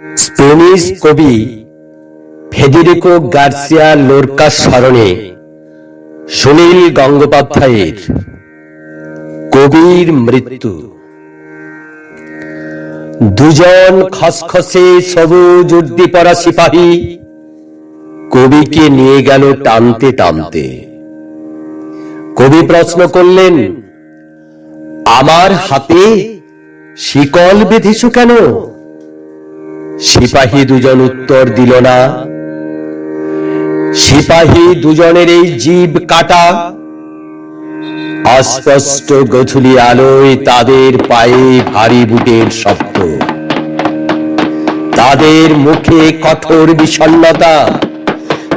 Spanish কবি Federico Garcia লোরকার স্মরণে সুনীল গঙ্গোপাধ্যায়ের কবির মৃত্যু। দুজন খসখসে সবুজ উর্দি পরা সিপাহী কবিকে নিয়ে গেল টানতে টানতে। কবি প্রশ্ন করলেন, আমার হাতে শিকল বেঁধেছ কেন? সিপাহী দুজন উত্তর দিল না। সিপাহী দুজনের এই জীব কাটা, অস্পষ্ট গধুলি আলোয় তাদের পায়ে ভারী বুটের শব্দ। তাদের মুখে কঠোর বিষণ্ণতা,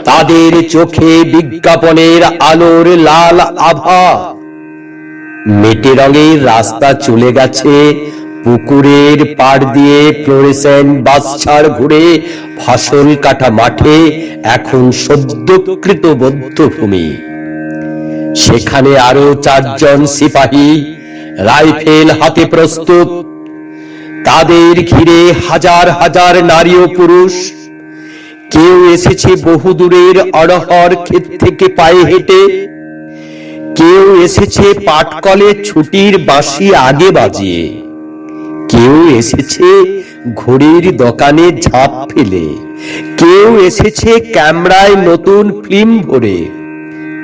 তাদের চোখে বিজ্ঞাপনের আলোর লাল আভা। মেটে রঙের রাস্তা চলে গেছে পুকুরের পাড় দিয়ে ফ্লোরেসেন্ট বাস ছাড় ঘুরে ফসল কাটা মাঠে এখন সদ্যকৃত বদ্ধভূমি সেখানে আরও চারজন সিপাহী রাইফেল হাতে প্রস্তুত। তাদের ঘিরে হাজার হাজার নারী ও পুরুষ। কেউ এসেছে বহুদূরের অড়হর ক্ষেত থেকে পায়ে হেঁটে। কেউ এসেছে পাটকলে ছুটির বাঁশি আগে বাজিয়ে। কেউ এসেছে ঘড়ির দোকানে ঝাঁপ ফেলে। কেউ এসেছে ক্যামেরায় নতুন ফিল্ম ভরে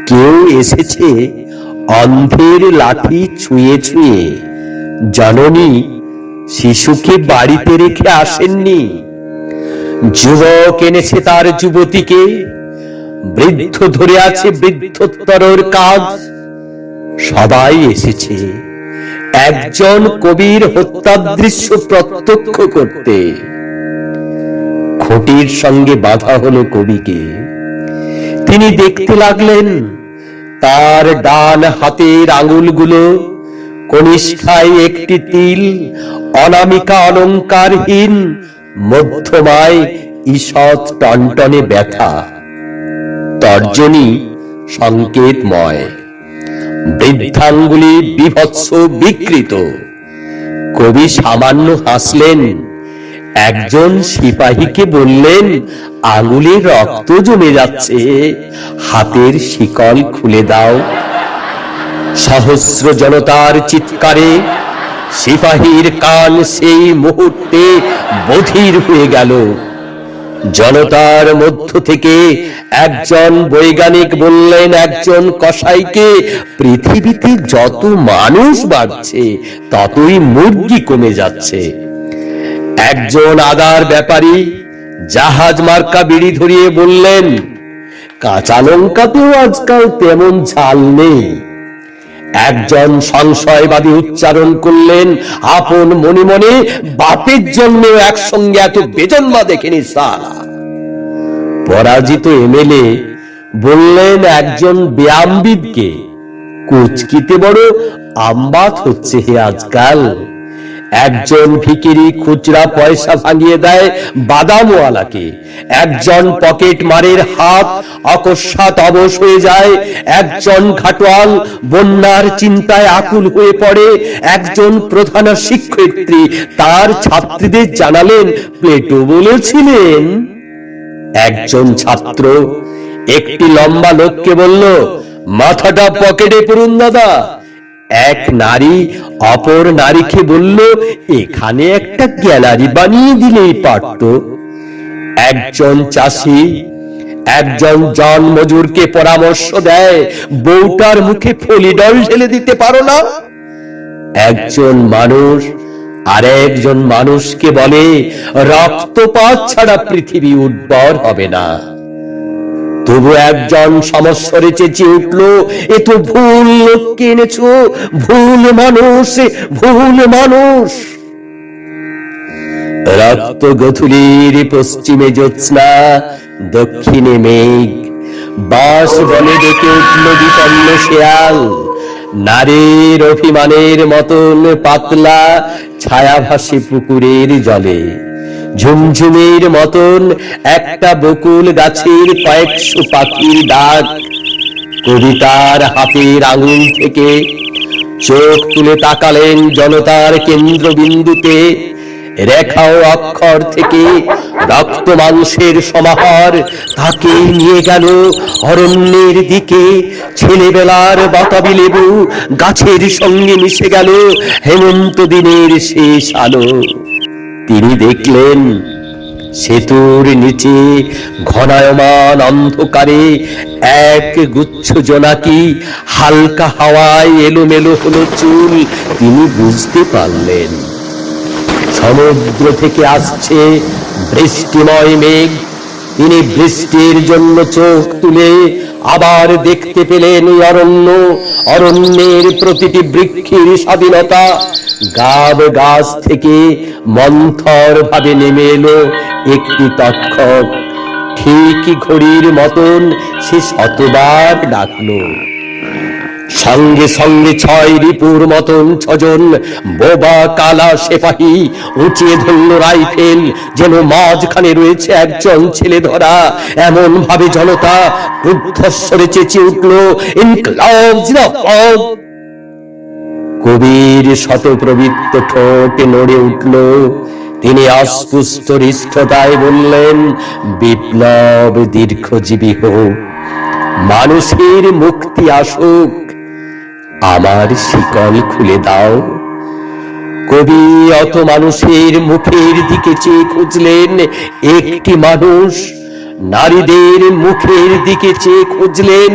কেউ এসেছে অন্ধের লাঠি ছুঁয়ে ছুঁয়ে। জননী, শিশুকে বাড়িতে রেখে আসেননি। যুবক এনেছে তার যুবতীকে। বৃদ্ধ ধরে আছে বৃদ্ধোত্তরের কাজ। সবাই এসেছে। একজন কবির হত্যার দৃশ্য প্রত্যক্ষ করতে। খুঁটির সঙ্গে বাধা হলো কবিকে। তিনি দেখতে লাগলেন, তার ডান হাতের আঙুলগুলো কনিষ্ঠায় একটি তিল, অনামিকা অলঙ্কারহীন, মধ্যমায় ঈষৎ টনটনে ব্যথা। তর্জনী সংকেতময়। বৃদ্ধাঙ্গুলি বিভৎস বিকৃত। কবি সামান্য হাসলেন, একজন সিপাহীকে বললেন আঙুলে রক্ত জমে যাচ্ছে, হাতের শিকল খুলে দাও। সহস্র জনতার চিৎকারে সিপাহীর কান সেই মুহূর্তে বধির হয়ে গেল। জনতার মধ্য থেকে একজন বৈজ্ঞানিক বললেন, একজন কসাইকে পৃথিবীতে যত মানুষ বাড়ছে, ততই মুরগি কমে যাচ্ছে। একজন আদার ব্যাপারী জাহাজ মার্কা বিড়ি ধরিয়ে বললেন, কাঁচা লঙ্কাতেও আজকাল তেমন ঝাল নেই। একজন সংশয়বাদী উচ্চারণ করলেন, আপন মনে মনে বাপের জন্য একসঙ্গে এত বেজন্মা দেখেনি সারা পরাজিত এমএলএ বললেন, একজন ব্যায়ামবিদকে কুচকিতে বড় আমবাত হচ্ছে হে আজকাল। একজন ভিকিরি খুচরা পয়সা ভাঙিয়ে দেয় বাদামওয়ালাকে। একজন পকেট মারের হাত অকস্মাৎ অবশ হয়ে যায়। একজন খাটোয়াল বন্যার চিন্তায় আকুল হয়ে পড়ে। একজন প্রধান শিক্ষয়িত্রী তার ছাত্রীদের জানালেন, প্লেটো বলেছিলেন। একজন ছাত্র একটি লম্বা লোককে বলল, মাথাটা পকেটে পুরুন দাদা। এক নারী অপর নারীকে বলল, এখানে একটা গ্যালারি বানিয়ে দিলেই পারত। একজন চাষি একজন জন মজুরকে পরামর্শ দেয়, বউটার মুখে ফলিডল ঢেলে দিতে পারো না? একজন মানুষ আর একজন মানুষকে বলে, রক্তপাত ছাড়া পৃথিবী উর্বর হবে না। তবু একজন সমস্যরে চেঁচিয়ে উঠল, এ তো ভুল লোককে এনেছো, ভুল মানুষ ভুল মানুষ। রক্ত গথুলির পশ্চিমে জ্যোৎস্না, দক্ষিণে মেঘ বাস বলে ডেকে উঠল বিপন্ন শেয়াল। নারীর অভিমানের মতন পাতলা, ছায়াভাসী পুকুরের জলে। ঝুমঝুমের মতন একটা বকুল গাছের কয়েকশো পাখির ডাক। কবিতার হাতের আঙুল থেকে চোখ তুলে তাকালেন জনতার কেন্দ্রবিন্দুতে। রেখা ও অক্ষর থেকে রক্ত মাংসের সমাহার তাকে নিয়ে গেল অরণ্যের দিকে। ছেলেবেলার বাতাবি লেবু গাছের সঙ্গে মিশে গেল হেমন্ত দিনের শেষ আলো। তিনি দেখলেন সেতুর নিচে ঘনায়মান অন্ধকারে এক গুচ্ছ জোনাকি হালকা হাওয়ায় এলোমেলো হলো চুল। তিনি বুঝতে পারলেন, সমুদ্র থেকে আসছে বৃষ্টিময় মেঘ। তিনি বৃষ্টির জন্য চোখ তুলে আবার দেখতে পেলেন অরণ্য, অরণ্যের প্রতিটি বৃক্ষের স্বাধীনতা। গাব গাছ থেকে মন্থর ভাবে নেমে এলো একটি তক্ষক। ঠিক ঘড়ির মতন সে শতবার ডাকলো। সঙ্গে সঙ্গে ছয় রিপুর মতন ছজন বোবা কালা সেপাহী উঁচিয়ে ধরল রাইফেল, যেন মাঝখানে রয়েছে একজন ছেলে ধরা। এমন ভাবে জনতা রুদ্ধস্বরে চেঁচিয়ে উঠল, ইনকলাব কবির শতপ্রবৃত্ত ঠোঁট নড়ে উঠল। তিনি অস্পুষ্ট হৃষ্টতায় বললেন, বিপ্লব দীর্ঘজীবী হোক, মানুষের মুক্তি আসুক, আমার শিকল খুলে দাও। কবি অত মানুষের মুখের দিকে চেয়ে খুঁজলেন, একটি মানুষ নারীদের মুখের দিকে চেয়ে খুঁজলেন,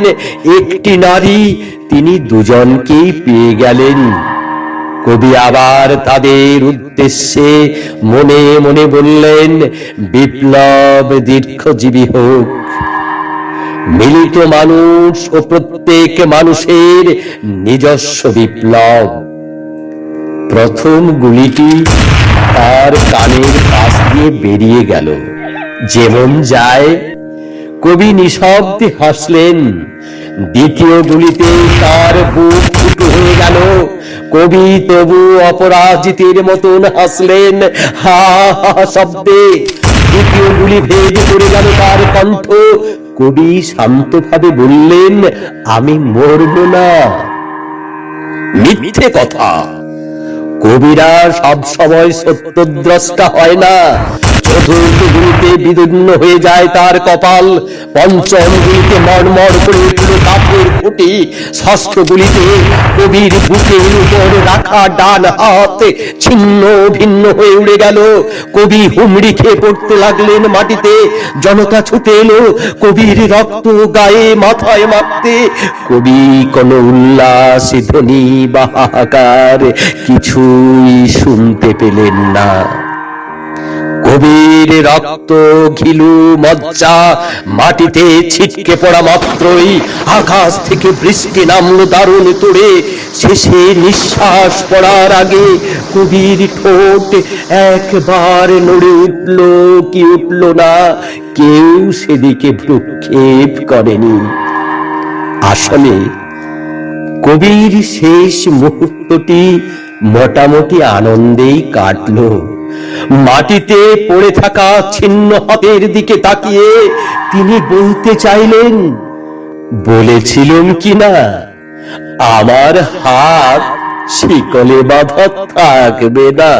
একটি নারী তিনি দুজনকেই পেয়ে গেলেন। কবি আবার তাদের উদ্দেশ্যে মনে মনে বললেন, বিপ্লব দীর্ঘজীবী হোক। মিলিত মানুষ ও প্রত্যেক মানুষের নিজস্ব বিপ্লব। প্রথম গুলিটি তার কানের পাশ দিয়ে বেরিয়ে গেল। যেমন যায়, কবি নিঃশব্দে হাসলেন দ্বিতীয় গুলিতে তার বুক ফুটো হয়ে গেল। কবি তবু অপরাজিতের মতন হাসলেন। হা হা শব্দে দ্বিতীয় গুলি ভেদ করে গেল তার কণ্ঠ। কবি শান্তভাবে বললেন, আমি মরব না। মিথ্যে কথা। কবিরা সব সময় সত্যদ্রষ্টা হয় না। চতুর্থ গুলিতে বিদীর্ণ হয়ে যায় তার কপাল। পঞ্চম গুলিতে মর্মর করে উঠল কাপের খুঁটি। ষষ্ঠ গুলিতে কবির বুকের উপর রাখা ডান হাত ছিন্ন ভিন্ন হয়ে উড়ে গেল। কবি হুমড়ি খেয়ে পড়তে লাগলেন মাটিতে। জনতা ছুটে এলো কবির রক্ত গায়ে মাথায় মারতে কবি কোন উল্লাস ধ্বনি বা হাহাকার কিছুই শুনতে পেলেন না। কবির রক্ত ঘিলু মজ্জা, মাটিতে ছিটকে পড়া মাত্রই আকাশ থেকে বৃষ্টি নামলো দারুণ তোড়ে। শেষে নিঃশ্বাস পড়ার আগে কবির ঠোঁট একবার নড়ে উঠল, কি উঠল না, কেউ সেদিকে ভ্রুক্ষেপ করেনি। আসলে কবির শেষ মুহূর্তটি মোটামুটি আনন্দেই কাটলো। মাটিতে পড়ে থাকা ছিন্ন হাতের দিকে তাকিয়ে তিনি বলতে চাইলেন, বলেছিলুম কিনা আমার হাত শিকলে বাঁধা থাকবে না।